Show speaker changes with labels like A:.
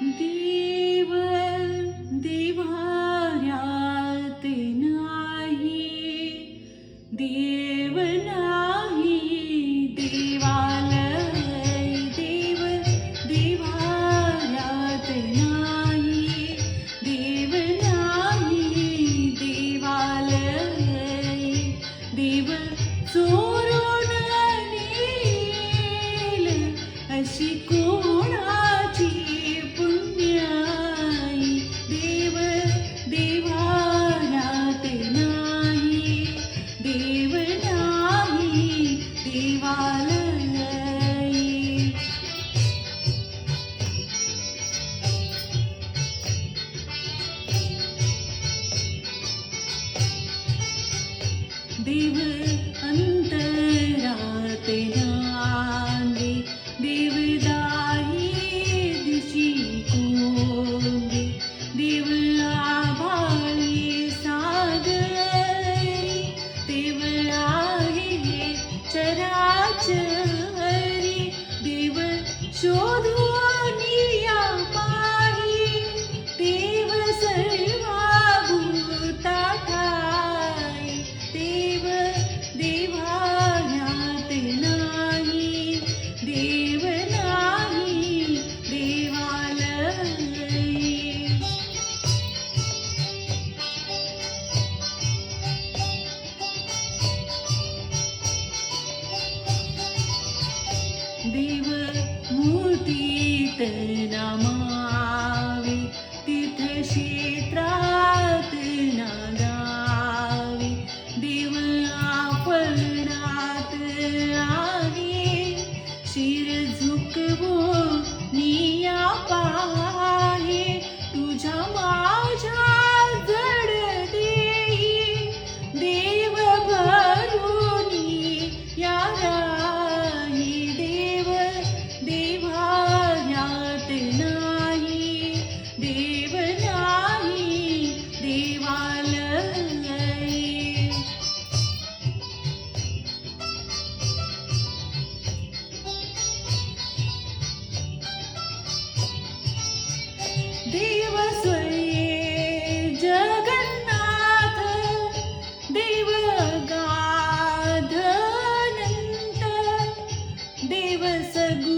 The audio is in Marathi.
A: 的 देव ठाई देवालय देव अंतराते Chari Deva Chori തീട്ടനമാ ಕೈವಸಗು